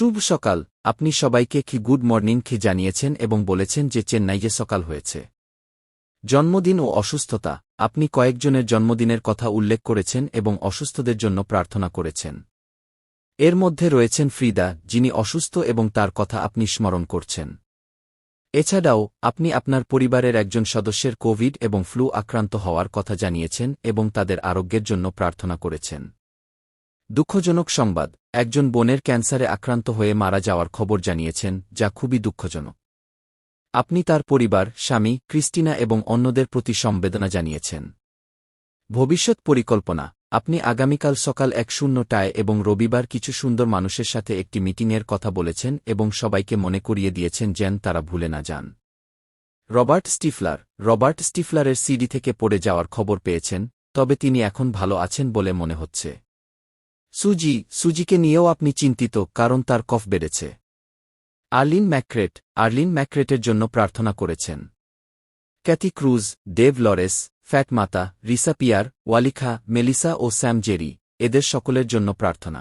শুভ সকাল, আপনি সবাইকে কি গুড মর্নিং কি জানিয়েছেন এবং বলেছেন যে চেন্নাইয়ে সকাল হয়েছে। জন্মদিন ও অসুস্থতা, আপনি কয়েকজনের জন্মদিনের কথা উল্লেখ করেছেন এবং অসুস্থদের জন্য প্রার্থনা করেছেন। এর মধ্যে রয়েছেন ফ্রিদা, যিনি অসুস্থ এবং তার কথা আপনি স্মরণ করছেন। এছাড়াও, আপনি আপনার পরিবারের একজন সদস্যের কোভিড এবং ফ্লু আক্রান্ত হওয়ার কথা জানিয়েছেন এবং তাদের আরোগ্যের জন্য প্রার্থনা করেছেন। দুঃখজনক সংবাদ, একজন বোনের ক্যান্সারে আক্রান্ত হয়ে মারা যাওয়ার খবর জানিয়েছেন, যা খুবই দুঃখজনক। আপনি তার পরিবার, স্বামী, ক্রিস্টিনা এবং অন্যদের প্রতি সম্বেদনা জানিয়েছেন। ভবিষ্যৎ পরিকল্পনা, আপনি আগামীকাল সকাল এক শূন্যটায় এবং রবিবার কিছু সুন্দর মানুষের সাথে একটি মিটিংয়ের কথা বলেছেন এবং সবাইকে মনে করিয়ে দিয়েছেন যেন তারা ভুলে না যান। রবার্ট স্টিফলার, রবার্ট স্টিফলারের সিডি থেকে পড়ে যাওয়ার খবর পেয়েছেন, তবে তিনি এখন ভালো আছেন বলে মনে হচ্ছে। সুজি, সুজিকে নিয়েও আপনি চিন্তিত, কারণ তার কফ বেড়েছে। আর্লিন ম্যাক্রেট আর্লিন ম্যাক্রেটের জন্য প্রার্থনা করেছেন। Kathy Cruz, Dave Lores, Fatmata, Risa Pier, ওয়ালিখা, Melissa ও স্যাম জেরি, এদের সকলের জন্য প্রার্থনা।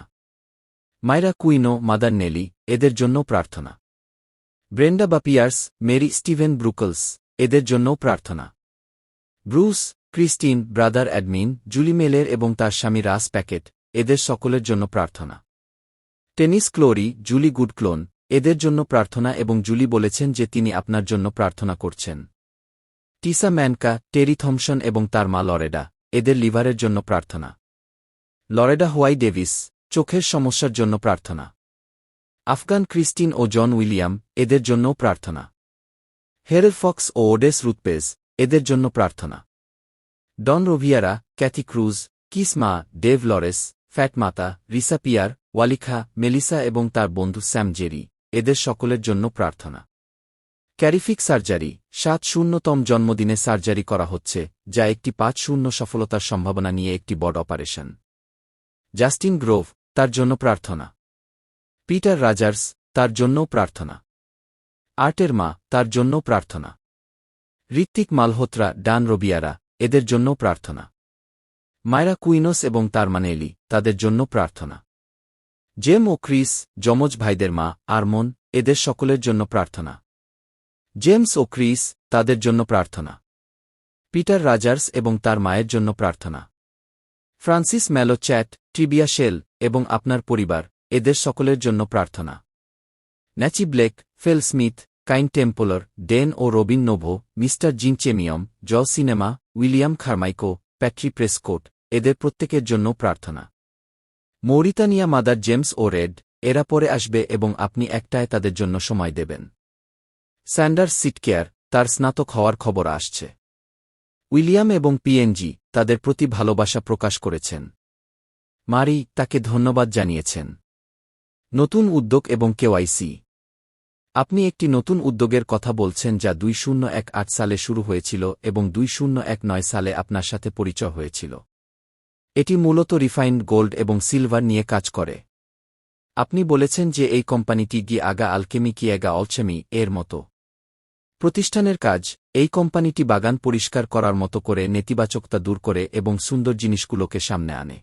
মাইরা কুইনো, মাদার নেলি, এদের জন্য প্রার্থনা। ব্রেন্ডা বা পিয়ার্স, মেরি স্টিভেন ব্রুকলস, এদের জন্যও প্রার্থনা। Bruce, Christine, brother admin, Julie মেলের এবং তার স্বামী রাস প্যাকেট এদের সকলের জন্য প্রার্থনা। টেনিস ক্লোরি, জুলি গুডক্লোন, এদের জন্য প্রার্থনা এবং জুলি বলেছেন যে তিনি আপনার জন্য প্রার্থনা করছেন। টিসা ম্যানকা, টেরি থমসন এবং তার মা লরেডা, এদের লিভারের জন্য প্রার্থনা। লরেডা হোয়াই ডেভিস, চোখের সমস্যার জন্য প্রার্থনা। আফগান ক্রিস্টিন ও জন উইলিয়াম, এদের জন্যও প্রার্থনা। হেরেল ফক্স ও ওডেস রুতপেজ, এদের জন্য প্রার্থনা। ডন রোভিয়ারা, Kathy Cruz কিসমা Dave Lores Fatmata, Risa Pier, ওয়ালিখা, Melissa এবং তার বন্ধু স্যাম জেরি, এদের সকলের জন্য প্রার্থনা। ক্যারিফিক সার্জারি, সাত শূন্যতম জন্মদিনে সার্জারি করা হচ্ছে, যা একটি পাঁচ শূন্য সফলতার সম্ভাবনা নিয়ে একটি বড় অপারেশন। জাস্টিন গ্রোভ, তার জন্য প্রার্থনা। পিটার রাজার্স, তার জন্যও প্রার্থনা। আর্টের মা, তার জন্যও প্রার্থনা। ঋত্বিক মালহোত্রা, ডান রবিয়ারা, এদের জন্যও প্রার্থনা। মায়রা কুইনোস এবং তার মানেলি, তাদের জন্য প্রার্থনা। জেম ও ক্রিস, যমজ ভাইদের মা, আরমন, এদের সকলের জন্য প্রার্থনা। জেমস ও ক্রিস, তাদের জন্য প্রার্থনা। পিটার রাজার্স এবং তার মায়ের জন্য প্রার্থনা। ফ্রান্সিস ম্যালো চ্যাট ট্রিবিয়া শেল এবং আপনার পরিবার, এদের সকলের জন্য প্রার্থনা। ন্যাচি ব্লেক, ফেল স্মিথ, কাইন টেম্পলর, ডেন ও রবিন নোভো, মিস্টার জিনচেমিয়ম জ সিনেমা, উইলিয়াম খারমাইকো প্যাট্রি প্রেসকোট এদের প্রত্যেকের জন্য প্রার্থনা। মৌরিতানিয়া মাদার জেমস ও রেড, এরা পরে আসবে এবং আপনি একটায় তাদের জন্য সময় দেবেন। স্যান্ডার্স সিটকেয়ার, তার স্নাতক হওয়ার খবর আসছে। উইলিয়াম এবং পিএনজি, তাদের প্রতি ভালোবাসা প্রকাশ করেছেন। মারি, তাকে ধন্যবাদ জানিয়েছেন। নতুন উদ্যোগ এবং কেওয়াইসি। আপনি একটি নতুন উদ্যোগের কথা বলছেন যা দুই শূন্য এক আট সালে শুরু হয়েছিল এবং দুই শূন্য এক নয় সালে আপনার সাথে পরিচয় হয়েছিল। এটি মূলত রিফাইন্ড গোল্ড এবং সিলভার নিয়ে কাজ করে। আপনি বলেছেন যে এই কোম্পানিটি গি আগা আলকেমি কি এগা অলচেমি এর মতো। প্রতিষ্ঠানের কাজ, এই কোম্পানিটি বাগান পরিষ্কার করার মতো করে নেতিবাচকতা দূর করে এবং সুন্দর জিনিসগুলোকে সামনে আনে।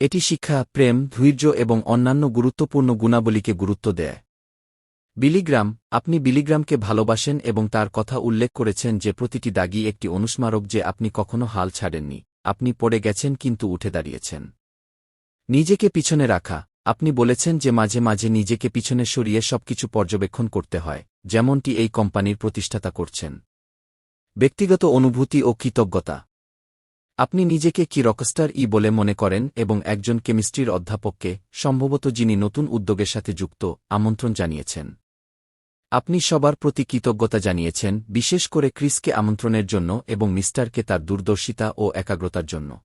এটি শিক্ষা, প্রেম, ধৈর্য এবং অন্যান্য গুরুত্বপূর্ণ গুণাবলীকে গুরুত্ব দেয়। বিলিগ্রাম, আপনি বিলিগ্রামকে ভালোবাসেন এবং তার কথা উল্লেখ করেছেন যে প্রতিটি দাগি একটি অনুস্মারক যে আপনি কখনো হাল ছাড়েননি, আপনি পড়ে গেছেন কিন্তু উঠে দাঁড়িয়েছেন। নিজেকে পিছনে রাখা, আপনি বলেছেন যে মাঝে মাঝে নিজেকে পিছনে সরিয়ে সবকিছু পর্যবেক্ষণ করতে হয়, যেমনটি এই কোম্পানির প্রতিষ্ঠাতা করছেন। ব্যক্তিগত অনুভূতি ও কৃতজ্ঞতা। আপনি নিজেকে কি রকস্টার ই বলে মনে করেন এবং একজন কেমিস্ট্রির অধ্যাপককে, সম্ভবত যিনি নতুন উদ্যোগের সাথে যুক্ত, আমন্ত্রণ জানিয়েছেন। আপনি সবার প্রতি কৃতজ্ঞতা জানিয়েছেন, বিশেষ করে ক্রিসকে আমন্ত্রণের জন্য এবং মিস্টারকে তার দূরদর্শিতা ও একাগ্রতার জন্য।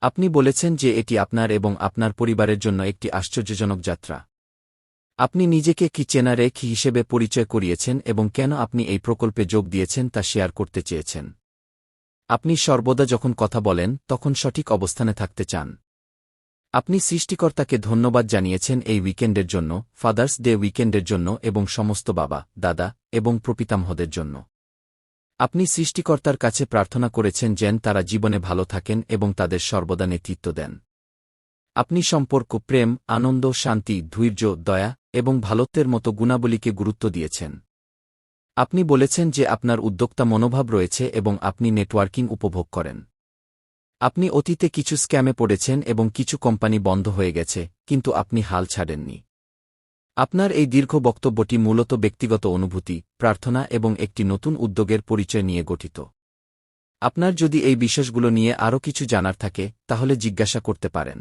আপনি বলেছেন যে এটি আপনার এবং আপনার পরিবারের জন্য একটি আশ্চর্যজনক যাত্রা। আপনি নিজেকে কি চেনা রেখ হিসেবে পরিচয় করিয়েছেন এবং কেন আপনি এই প্রকল্পে যোগ দিয়েছেন তা শেয়ার করতে চেয়েছেন? আপনি সর্বদা যখন কথা বলেন, তখন সঠিক অবস্থানে থাকতে চান। আপনি সৃষ্টিকর্তাকে ধন্যবাদ জানিয়েছেন এই উইকেন্ডের জন্য ফাদার্স ডে উইকেন্ডের জন্য এবং সমস্ত বাবা, দাদা এবং প্রপিতামহদের জন্য। আপনি সৃষ্টিকর্তার কাছে প্রার্থনা করেছেন যেন তারা জীবনে ভালো থাকেন এবং তাদের সর্বদা নেতৃত্ব দেন। আপনি সম্পর্ক, প্রেম, আনন্দ, শান্তি, ধৈর্য, দয়া এবং ভালত্বের মতো গুণাবলীকে গুরুত্ব দিয়েছেন। আপনি বলেছেন যে আপনার উদ্যোক্তা মনোভাব রয়েছে এবং আপনি নেটওয়ার্কিং উপভোগ করেন। আপনি অতীতে কিছু স্ক্যামে পড়েছেন এবং কিছু কোম্পানি বন্ধ হয়ে গেছে, কিন্তু আপনি হাল ছাড়েননি। আপনার এই দীর্ঘ বক্তব্যটি মূলত ব্যক্তিগত অনুভূতি, প্রার্থনা এবং একটি নতুন উদ্যোগের পরিচয় নিয়ে গঠিত। আপনার যদি এই বিশ্বাসগুলো নিয়ে আরও কিছু জানার থাকে, তাহলে জিজ্ঞাসা করতে পারেন।